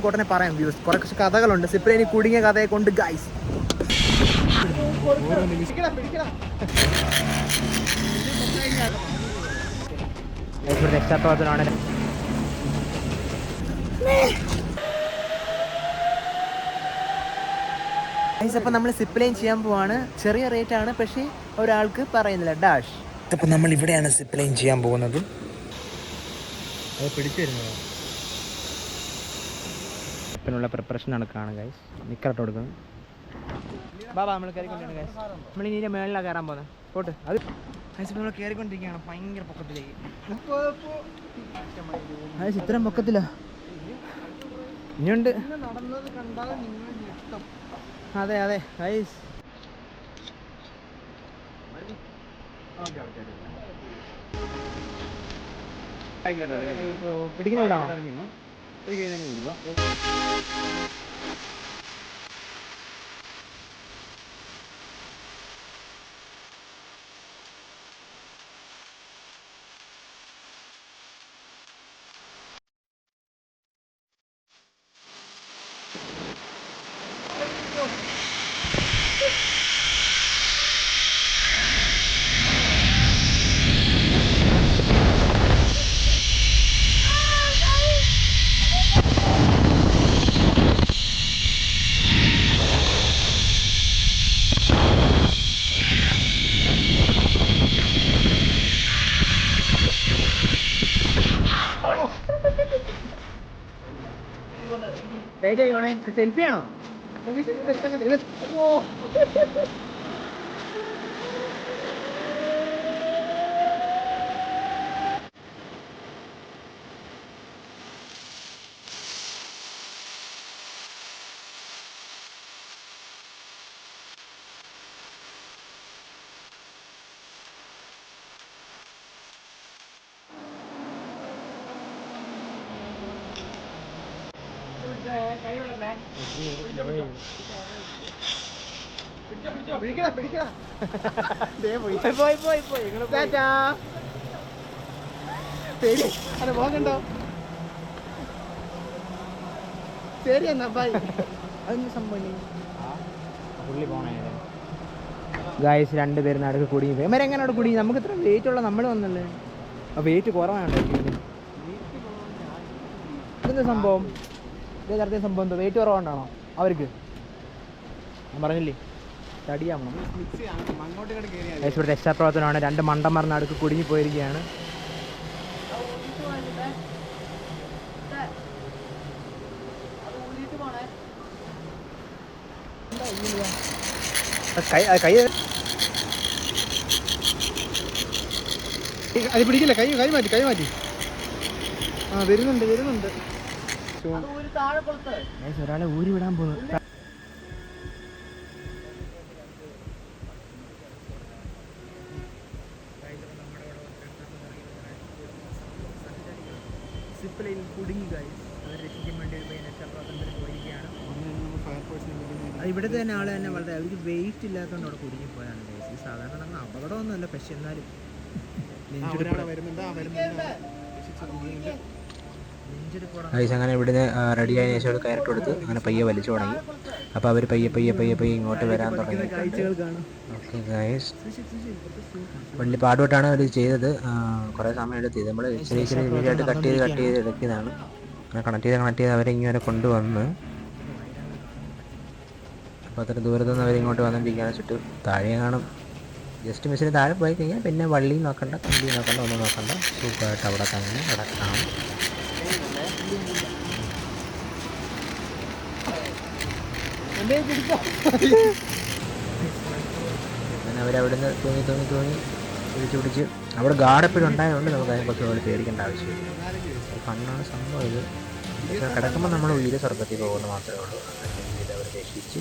നമുക്ക് ഉടനെ പറയാം വ്യൂസ്. കുറച്ച് കഥകളുണ്ട്. സിപ്ലൈനി കുടുങ്ങിയ കഥയെ കൊണ്ട് ഗൈസ് രക്ഷാപ്രവർത്തനമാണ്. അപ്പം നമ്മൾ സിപ്ലൈൻ ചെയ്യാൻ പോവാണ്. ചെറിയ റേറ്റ് ആണ് പക്ഷേ ഒരാൾക്ക് പറയുന്നില്ല. ഡാഷ് അപ്പം നമ്മൾ ഇവിടെയാണ് സിപ്ലൈൻ ചെയ്യാൻ പോകുന്നത്. അത് പിടിച്ചു ഇപ്പിനുള്ള പ്രിപ്പറേഷൻ നടക്കുകയാണ് ഗൈസ് നിക്കറട്ട് കൊടുക്കുന്നത് ബാബാ നമ്മൾ കയറിക്കൊണ്ടിരിക്കുകയാണ് ഗൈസ് നമ്മൾ ഇനി ഇതിന്റെ മേളിലാണ് കയറാൻ പോകുന്നത് പോട്ട്. അത് ഗൈസ് നമ്മൾ കയറിക്കൊണ്ടിരിക്കുകയാണ്. ഭയങ്കര പൊക്കത്തിലേക്ക്. ഗൈസ് ഇത്രയും പൊക്കത്തില്ല ഇനിയുണ്ട്. 여기는 누가? 내가 연예인 그 셀피യാണോ 여기 있으니까 이거 ഗായസ് രണ്ട് നടുക്ക് കുടുങ്ങി പോയി ഇവരെ എങ്ങനെ അവിടെ കുടുങ്ങി നമുക്ക് ഇത്ര വെയിറ്റ് ഉള്ള നമ്മൾ വന്നല്ലേ? വെയിറ്റ് കുറവാണ് ഇതെന്താ സംഭവം? ഇതേ സംഭവം എന്തോ? വെയിറ്റ് കുറവുണ്ടാണോ അവർക്ക്? ഞാൻ പറഞ്ഞില്ലേ? തടിയാവണം. രക്ഷാപ്രവർത്തനമാണ് രണ്ട് മണ്ടന്മാർ അടുക്ക് കുടുങ്ങി പോയിരിക്കുകയാണ്. കൈ കൈ. അത് പിടിക്കില്ല. കൈ കൈ മാറ്റി കൈ മാറ്റി. ആ വരുന്നുണ്ട് വരുന്നുണ്ട്. ഒരാളെ ഊരി വിടാൻ പോകുന്നു കുടുങ്ങി ഗൈസ് അവരെ രക്ഷിക്കാൻ വേണ്ടി പോയി രക്ഷാപ്രവർത്തനത്തിന് പോയിരിക്കുകയാണ് അത് ഇവിടുത്തെ തന്നെ ആൾ തന്നെ വളരെ അവർക്ക് വെയിറ്റ് ഇല്ലാത്തതുകൊണ്ട് അവിടെ കുടുങ്ങി പോയാണ് ഗൈസ് ഈ സാധാരണ അങ്ങ് അപകടമൊന്നുമല്ല പക്ഷെ എന്നാലും. വരുന്നുണ്ട് ആ വരുന്നുണ്ട്. ഗൈസ് അങ്ങനെ ഇവിടുന്ന് റെഡി ആയ ശേഷം കയറിട്ട് കൊടുത്ത് അങ്ങനെ പയ്യെ വലിച്ചു തുടങ്ങി. അപ്പോൾ അവർ പയ്യെ പയ്യെ പയ്യെ പയ്യെ ഇങ്ങോട്ട് വരാൻ തുടങ്ങി. ഓക്കെ ഗൈസ് വലിയ പാടുപെട്ടാണ് അവർ ചെയ്തത്. കുറേ സമയം എടുത്ത്. നമ്മൾ ചെറിയ ചെറിയ വീഡിയോയിട്ട് കട്ട് ചെയ്ത് കട്ട് ചെയ്ത് എടുക്കിയതാണ് അങ്ങനെ കണക്ട് ചെയ്ത് കണക്ട് ചെയ്ത് അവരെ ഇങ്ങനെ കൊണ്ടുവന്ന് അപ്പോൾ അത്ര ദൂരത്തു നിന്ന് അവരിങ്ങോട്ട് വന്നിരിക്കുകയാണ് ചുറ്റു താഴെ കാണും. ജസ്റ്റ് മിസ്സിന് താഴെ പോയി കഴിഞ്ഞാൽ പിന്നെ വള്ളി നോക്കണ്ട കമ്പിയും നോക്കണ്ട ഒന്നും നോക്കണ്ട. സൂപ്പറായിട്ട് അവിടെ തന്നെ കിടക്കാം. അങ്ങനെ അവരവിടുന്ന് തൂങ്ങി തൂങ്ങി തൂങ്ങി പിടിച്ച് പിടിച്ച്. അവിടെ ഗാർഡ് എപ്പോഴും ഉണ്ടായതുകൊണ്ട് നമുക്ക് അതിനെ കുറച്ച് അവിടെ പേടിക്കേണ്ട ആവശ്യമില്ല. കണ്ണാണ് സംഭവം ഇത്. കിടക്കുമ്പോൾ നമ്മൾ ഉയരെ സ്വർഗത്തിൽ പോകുന്നു മാത്രമേ ഉള്ളൂ. അല്ലെങ്കിൽ അവർ രക്ഷിച്ച്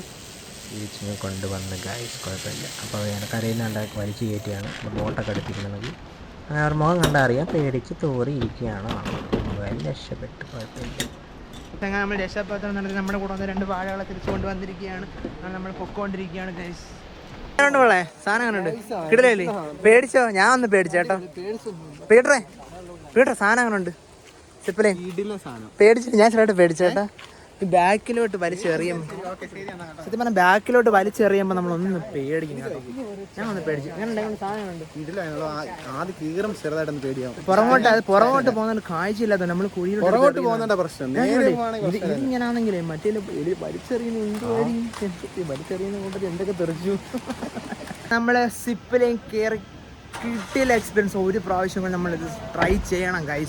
തിരിച്ചിനെ കൊണ്ടുവന്ന് ഗൈസ് കുഴപ്പമില്ല. അപ്പോൾ അവർ കരയിലുണ്ടാക്കി വലിച്ചു കയറ്റിയാണ്. ബോട്ടൊക്കെ അടുപ്പിക്കണമെങ്കിൽ അങ്ങനെ അവർ മുഖം കണ്ടാൽ അറിയാം പേടിച്ച് തോറി ഇരിക്കുകയാണ് നമ്മൾ രക്ഷപ്പെട്ട് കുഴപ്പമില്ല. അങ്ങനെ നമ്മൾ രക്ഷാപ്രവർത്തനം നടത്തി നമ്മുടെ കൂടെ വന്ന് രണ്ട് വാഴകളെ തിരിച്ചു കൊണ്ടുവന്നിരിക്കുകയാണ്. നമ്മൾ പൊക്കോണ്ടിരിക്കുകയാണ് ഗൈസ് മോളെ? സാധനം കണ്ടുണ്ട് കിടലേ പേടിച്ചോ? ഞാൻ ഒന്ന് പേടിച്ചേട്ടോ പീട്ടറേ പീട്ടറേ സാധനം ഉണ്ട് സിപ്പിലേ ഇടില ഞാൻ ചെറുതായിട്ട് പേടിച്ചേട്ടാ ബാക്കിലോട്ട് വലിച്ചെറിയുമ്പോ സത്യം പറഞ്ഞാൽ ബാക്കിലോട്ട് വലിച്ചെറിയുമ്പോൾ നമ്മളൊന്ന് പേടിക്കും ഞാൻ ഒന്ന് പേടിച്ചു സാധനമുണ്ട് പുറകോട്ട് അത് പുറകോട്ട് പോകുന്ന കാഴ്ചയില്ലാത്ത നമ്മൾ കുഴി പുറകോട്ട് പോകുന്ന പ്രശ്നം. ഇതിങ്ങനാണെങ്കിലേ മറ്റേ വലിച്ചെറിയുന്ന എന്തുവായിരിക്കും വലിച്ചെറിയുന്ന കൂട്ടത്തിൽ എന്തൊക്കെ തെറിച്ചു. നമ്മളെ സിപ്പിലേയും കയറി കിട്ടിയ എക്സ്പീരിയൻസ് ഒരു പ്രാവശ്യം നമ്മൾ ഇത് ട്രൈ ചെയ്യണം ഗൈസ്